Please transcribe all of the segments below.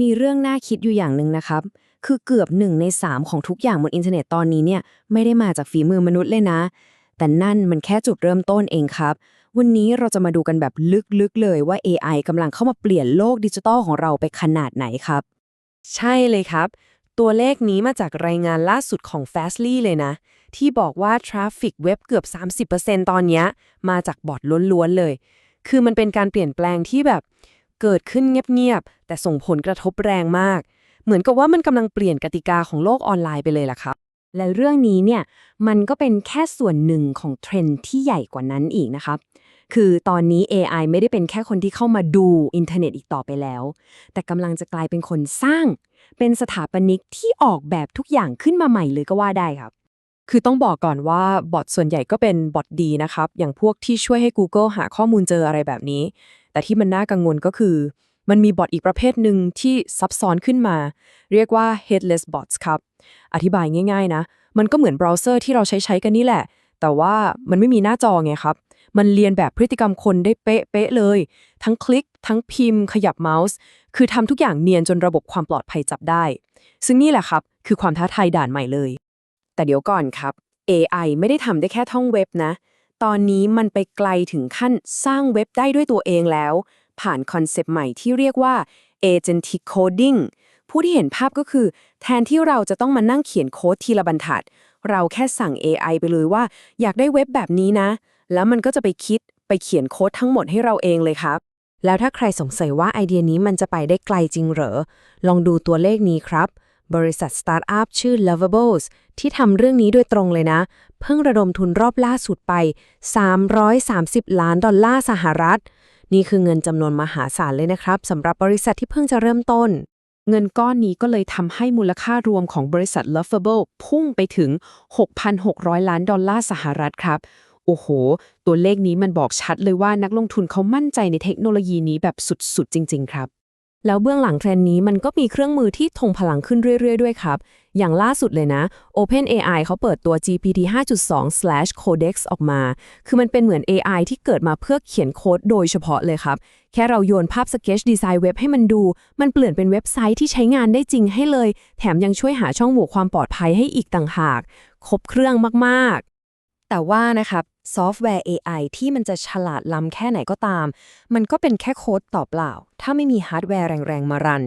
มีเรื่องน่าคิดอยู่อย่างหนึ่งนะครับ คือเกือบหนึ่งในสามของทุกอย่างบนอินเทอร์เน็ตตอนนี้เนี่ยไม่ได้มาจากฝีมือมนุษย์เลยนะ แต่นั่นมันแค่จุดเริ่มต้นเองครับ วันนี้เราจะมาดูกันแบบลึกๆเลยว่า AI กำลังเข้ามาเปลี่ยนโลกดิจิทัลของเราไปขนาดไหนครับ ใช่เลยครับ ตัวเลขนี้มาจากรายงานล่าสุดของ Fastly เลยนะ ที่บอกว่าทราฟฟิกเว็บเกือบ 30%ตอนเนี้มาจากบอทล้วนๆเลย คือมันเป็นการเปลี่ยนแปลงที่แบบ เกิดขึ้นเงียบๆแต่ส่งผลกระทบแรงมาก เหมือนกับว่ามันกำลังเปลี่ยนกติกาของโลกออนไลน์ไปเลยล่ะครับ และเรื่องนี้เนี่ยมันก็เป็นแค่ส่วนหนึ่งของเทรนด์ที่ใหญ่กว่านั้นอีกนะครับคือตอนนี้ AI ไม่ได้เป็นแค่คนที่เข้ามาดูอินเทอร์เน็ตอีกต่อไปแล้ว แต่กำลังจะกลายเป็นคนสร้าง เป็นสถาปนิกที่ออกแบบทุกอย่างขึ้นมาใหม่เลยก็ว่าได้ครับ คือต้องบอกก่อนว่าบอทส่วนใหญ่ก็เป็นบอทดีนะครับ อย่างพวกที่ช่วยให้ Google หาข้อมูลเจออะไรแบบนี้ แต่ที่มันน่ากังวลก็คือ มันมีบอทอีกประเภทหนึ่งที่ซับซ้อนขึ้นมา เรียกว่า headless bots ครับ อธิบายง่าย ๆ นะ มันก็เหมือนเบราว์เซอร์ที่เราใช้ใช้กันนี่แหละ แต่ว่ามันไม่มีหน้าจอไงครับ มันเรียนแบบพฤติกรรมคนได้เป๊ะๆเลย ทั้งคลิก ทั้งพิมพ์ ขยับเมาส์ คือทำทุกอย่างเนียนจนระบบความปลอดภัยจับได้ ซึ่งนี่แหละครับ คือความท้าทายด่านใหม่เลย แต่เดี๋ยวก่อนครับ AI ไม่ได้ทำได้แค่ท่องเว็บนะ ตอนนี้มันไปไกลถึงขั้นสร้างเว็บได้ด้วยตัวเองแล้ว ผ่านคอนเซปต์ใหม่ที่เรียกว่า agentic coding ผู้ที่เห็นภาพก็คือ แทนที่เราจะต้องมานั่งเขียนโค้ดทีละบรรทัด เราแค่สั่ง AI ไปเลยว่า อยากได้เว็บแบบนี้นะ แล้วมันก็จะไปคิดไปเขียนโค้ดทั้งหมดให้เราเองเลยครับ แล้วถ้าใครสงสัยว่าไอเดียนี้มันจะไปได้ไกลจริงเหรอ ลองดูตัวเลขนี้ครับ บริษัทสตาร์ทอัพชื่อ Lovables ที่ทำเรื่องนี้โดยตรงเลยนะ เพิ่งระดมทุนรอบล่าสุดไป 330 ล้านดอลลาร์สหรัฐ นี่คือเงินจำนวนมหาศาลเลยนะครับสำหรับบริษัทที่เพิ่งจะเริ่มต้น เงินก้อนนี้ก็เลยทำให้มูลค่ารวมของบริษัท Lovable พุ่งไปถึง 6,600 ล้านดอลลาร์สหรัฐครับโอ้โห ตัวเลขนี้มันบอกชัดเลยว่านักลงทุนเขามั่นใจในเทคโนโลยีนี้แบบสุดๆ จริง ๆ ครับ แล้วเบื้องหลังเทรนด์นี้มันก็มีเครื่องมือที่ทงพลังขึ้นเรื่อย ๆ ด้วยครับ อย่างล่าสุดเลยนะ OpenAI เขาเปิดตัว GPT 5.2/Codex ออกมา คือมันเป็นเหมือน AI ที่เกิดมาเพื่อเขียนโค้ดโดยเฉพาะเลยครับ แค่เราโยนภาพสเก t ชดีไซน์เว็บให้มันดู มันเปลี่ยนเป็นเว็บไซต์ที่ใช้งานได้จริงให้เลย แถมยังช่วยหาช่องโหว่ความปลอดภัยให้อีกต่างหาก ครบเครื่องมากๆ แต่ว่านะครับซอฟต์แวร์ AI ที่มันจะฉลาดล้ำแค่ไหนก็ตาม มันก็เป็นแค่โค้ดต่อเปล่า ถ้าไม่มีฮาร์ดแวร์แรงๆ มารัน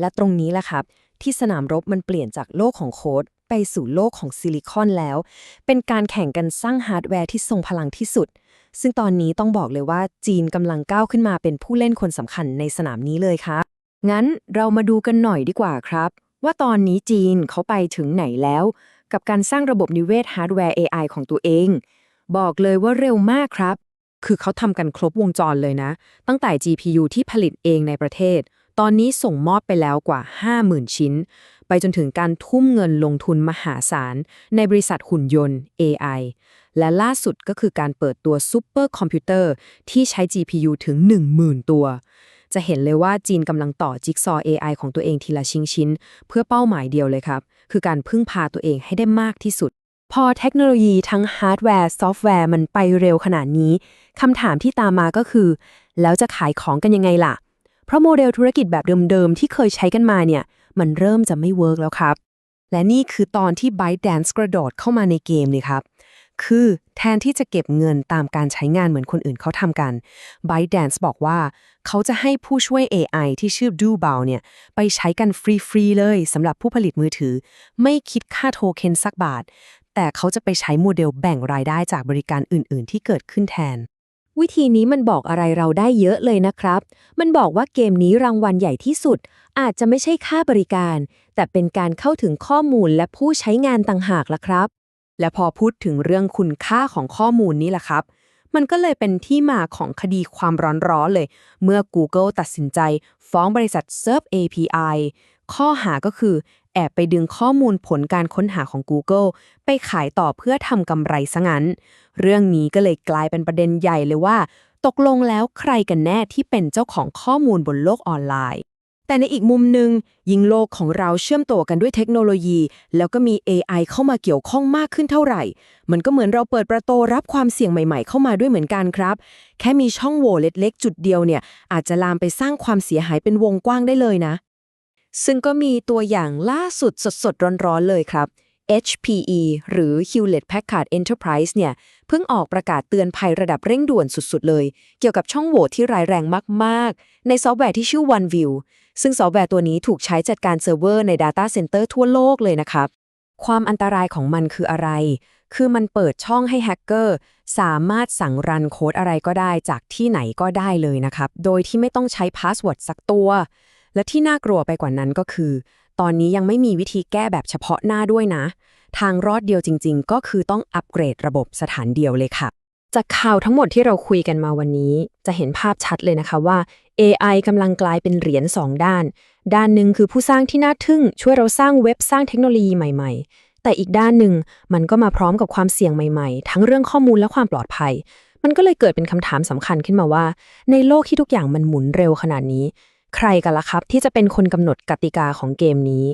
และตรงนี้แหละครับ ที่สนามรบมันเปลี่ยนจากโลกของโค้ด ไปสู่โลกของซิลิคอนแล้ว เป็นการแข่งกันสร้างฮาร์ดแวร์ที่ทรงพลังที่สุด ซึ่งตอนนี้ต้องบอกเลยว่าจีนกำลังก้าวขึ้นมาเป็นผู้เล่นคนสำคัญในสนามนี้เลยครับงั้นเรามาดูกันหน่อยดีกว่าครับ ว่าตอนนี้จีนเขาไปถึงไหนแล้ว กับการสร้างระบบนิเวศฮาร์ดแวร์ AI ของตัวเอง บอกเลยว่าเร็วมากครับ คือเขาทำกันครบวงจรเลยนะ ตั้งแต่ GPU ที่ผลิตเองในประเทศ ตอนนี้ส่งมอบไปแล้วกว่า 50,000 ชิ้น ไปจนถึงการทุ่มเงินลงทุนมหาศาล ในบริษัทหุ่นยนต์ AI และล่าสุดก็คือการเปิดตัวซูเปอร์คอมพิวเตอร์ที่ใช้ GPU ถึง 10,000 ตัวจะเห็นเลยว่าจีนกำลังต่อจิ๊กซอ AI ของตัวเองทีละชิ้นชิ้น เพื่อเป้าหมายเดียวเลยครับ คือการพึ่งพาตัวเองให้ได้มากที่สุด พอเทคโนโลยีทั้งฮาร์ดแวร์ซอฟต์แวร์มันไปเร็วขนาดนี้คำถามที่ตามมาก็คือ แล้วจะขายของกันยังไงล่ะ เพราะโมเดลธุรกิจแบบเดิมๆ ที่เคยใช้กันมาเนี่ย มันเริ่มจะไม่เวิร์กแล้วครับ และนี่คือตอนที่ ByteDance กระโดดเข้ามาในเกมเลยครับ คือแทนที่จะเก็บเงินตามการใช้งานเหมือนคนอื่นเขาทำกัน ByteDance บอกว่าเขาจะให้ผู้ช่วย AI ที่ชื่อ Dubao เนี่ย ไปใช้กันฟรี ๆ เลยสำหรับผู้ผลิตมือถือ ไม่คิดค่าโทเค็นสักบาท แต่เขาจะไปใช้โมเดลแบ่งรายได้จากบริการอื่น ๆ ที่เกิดขึ้นแทน วิธีนี้มันบอกอะไรเราได้เยอะเลยนะครับ มันบอกว่าเกมนี้รางวัลใหญ่ที่สุด อาจจะไม่ใช่ค่าบริการ แต่เป็นการเข้าถึงข้อมูลและผู้ใช้งานต่างหากละครับ และพอพูดถึงเรื่องคุณค่าของข้อมูลนี้แหละครับ มันก็เลยเป็นที่มาของคดีความร้อนๆเลย เมื่อ Google ตัดสินใจฟ้องบริษัท Serve API ข้อหาก็คือ แอบไปดึงข้อมูลผลการค้นหาของ Google ไปขายต่อเพื่อทำกำไรซะงั้น เรื่องนี้ก็เลยกลายเป็นประเด็นใหญ่เลยว่า ตกลงแล้วใครกันแน่ที่เป็นเจ้าของข้อมูลบนโลกออนไลน์ แต่ในอีกมุมหนึ่งยิ่งโลกของเราเชื่อมตัวกันด้วยเทคโนโลยี แล้วก็มี AI เข้ามาเกี่ยวข้องมากขึ้นเท่าไหร่ มันก็เหมือนเราเปิดประตูรับความเสี่ยงใหม่ๆ เข้ามาด้วยเหมือนกันครับ แค่มีช่องโหว่เล็กๆ จุดเดียวเนี่ย อาจจะลามไปสร้างความเสียหายเป็นวงกว้างได้เลยนะ ซึ่งก็มีตัวอย่างล่าสุดสดๆ ร้อนๆเลยครับ HPE หรือ Hewlett Packard Enterprise เนี่ย เพิ่งออกประกาศเตือนภัยระดับเร่งด่วนสุดๆ เลย เกี่ยวกับช่องโหว่ที่ร้ายแรงมากๆ ในซอฟต์แวร์ที่ชื่อ OneView ซึ่งซอฟต์แวร์ตัวนี้ถูกใช้จัดการเซิร์ฟเวอร์ใน Data Center ทั่วโลกเลยนะครับ ความอันตรายของมันคืออะไร คือมันเปิดช่องให้แฮกเกอร์สามารถสั่งรันโค้ดอะไรก็ได้จากที่ไหนก็ได้เลยนะครับ โดยที่ไม่ต้องใช้พาสเวิร์ดสักตัว และที่น่ากลัวไปกว่านั้นก็คือ ตอนนี้ยังไม่มีวิธีแก้แบบเฉพาะหน้าด้วยนะ ทางรอดเดียวจริง ๆ ก็คือต้องอัปเกรดระบบสถานเดียวเลยค่ะ จากข่าวทั้งหมดที่เราคุยกันมาวันนี้ จะเห็นภาพชัดเลยนะคะว่า AI กำลังกลายเป็นเหรียญสองด้าน ด้านหนึ่งคือผู้สร้างที่น่าทึ่ง ช่วยเราสร้างเว็บสร้างเทคโนโลยีใหม่ ๆ แต่อีกด้านหนึ่งมันก็มาพร้อมกับความเสี่ยงใหม่ๆ ทั้งเรื่องข้อมูลและความปลอดภัย มันก็เลยเกิดเป็นคำถามสำคัญขึ้นมาว่า ในโลกที่ทุกอย่างมันหมุนเร็วขนาดนี้ ใครกันล่ะครับที่จะเป็นคนกำหนดกติกาของเกมนี้